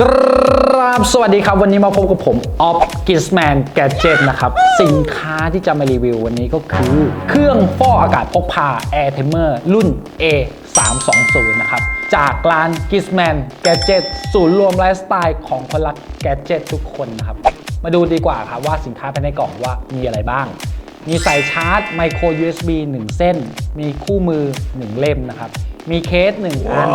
กราบสวัสดีครับ วันนี้มาพบกับผมออฟกิสแมนแกจ e t นะครับ สินค้าที่จะมารีวิววันนี้ก็คือ เครื่องฟอกอากาศพกพา Air t i m e r รุ่น A 3 2 0 นะครับ จากร้าน g i s m a n Gadget ศูนย์รวมไลฟ์สไตล์ของคนรักแกจ e t ทุกคนนะครับ มาดูดีกว่าครับว่าสินค้าภายในกล่องว่ามีอะไรบ้าง มีสายชาร์จไมโคร USB 1 เส้น มีคู่มือ 1 เล่มนะครับ มีเคส 1 อัน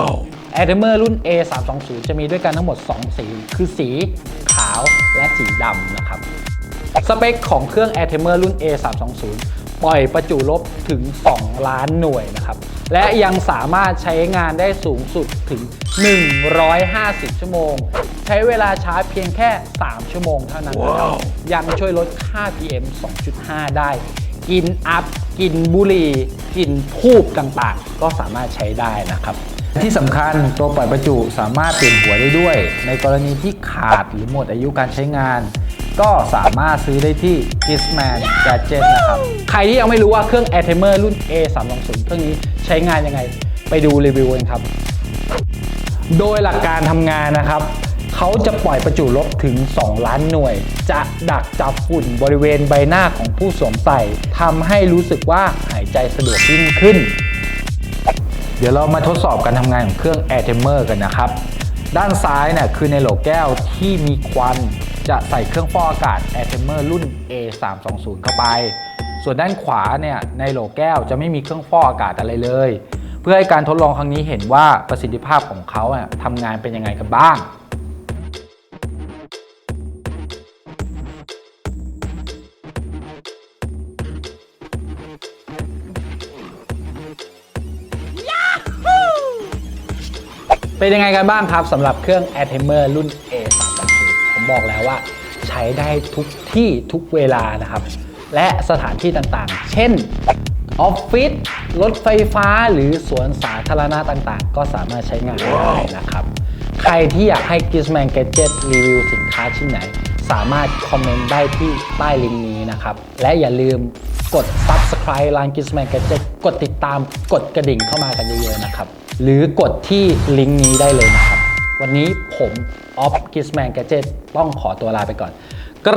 a i r t i m e r รุ่น A 3 2 0จะมีด้วยกันทั้งหมด 2 สี คือสีขาวและสีดำนะครับ สเปคของเครื่อง a i r t i m e r รุ่น A 3 2 0ปล่อยประจุลบถึง 2 ล้านหน่วยนะครับ และยังสามารถใช้งานได้สูงสุดถึง 150 ชั่วโมง ใช้เวลาชาร์จเพียงแค่ 3 ชั่วโมงเท่านั้นนะครับยังช่วยลดค่า PM 2.5 ได้ กินอัพกินบุหรี่กินทูบต่างๆ ก็สามารถใช้ได้นะครับ ที่สำคัญตัวปล่อยประจุสามารถเปลี่ยนหัวได้ด้วย ในกรณีที่ขาดหรือหมดอายุการใช้งาน ก็สามารถซื้อได้ที่ Gizman Gadget นะครับ ใครที่ยังไม่รู้ว่าเครื่อง a i r t i m e r รุ่น A 3 2 0เครื่องนี้ใช้งานยังไง ไปดูรีวิวกันครับ โดยหลักการทำงานนะครับ เขาจะปล่อยประจุลบถึง 2 ล้านหน่วย จะดักจับฝุ่นบริเวณใบหน้าของผู้สวมใส่ทำให้รู้สึกว่าหายใจสะดวกยิ่งขึ้น เดี๋ยวเรามาทดสอบการทำงานของเครื่อง Air t i m e r กันนะครับ ด้านซ้ายเนี่ยคือในโหลแก้วที่มีควันจะใส่เครื่องฟอกอากาศ Air t i m e r รุ่น A 3 2 0 เข้าไป ส่วนด้านขวาเนี่ยในโหลแก้วจะไม่มีเครื่องฟอกอากาศอะไรเลย เพื่อให้การทดลองครั้งนี้เห็นว่าประสิทธิภาพของเขาอะทำงานเป็นยังไงกันบ้าง เป็นยังไงกันบ้างครับสำหรับเครื่อง a i r t i m e r รุ่น A 3 2 0ผมบอกแล้วว่า ใช้ได้ทุกที่ทุกเวลานะครับ และสถานที่ต่างๆ เช่นออฟฟิศรถไฟฟ้าหรือสวนสาธารณะต่างๆ ก็สามารถใช้งานได้นะครับ ใครที่อยากให้ Gizman Gadget รีวิวสินค้าชิ้นไหน สามารถคอมเมนต์ได้ที่ใต้ลิงก์นี้นะครับ และอย่าลืมกด Subscribe ร้าน Gizman Gadget กดติดตามกดกระดิ่งเข้ามากันเยอะๆนะครับ หรือกดที่ลิงก์นี้ได้เลยนะครับ วันนี้ผมออฟกิสแมนแกเจตต้องขอตัวลาไปก่อน ก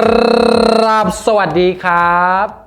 ราบสวัสดีครับ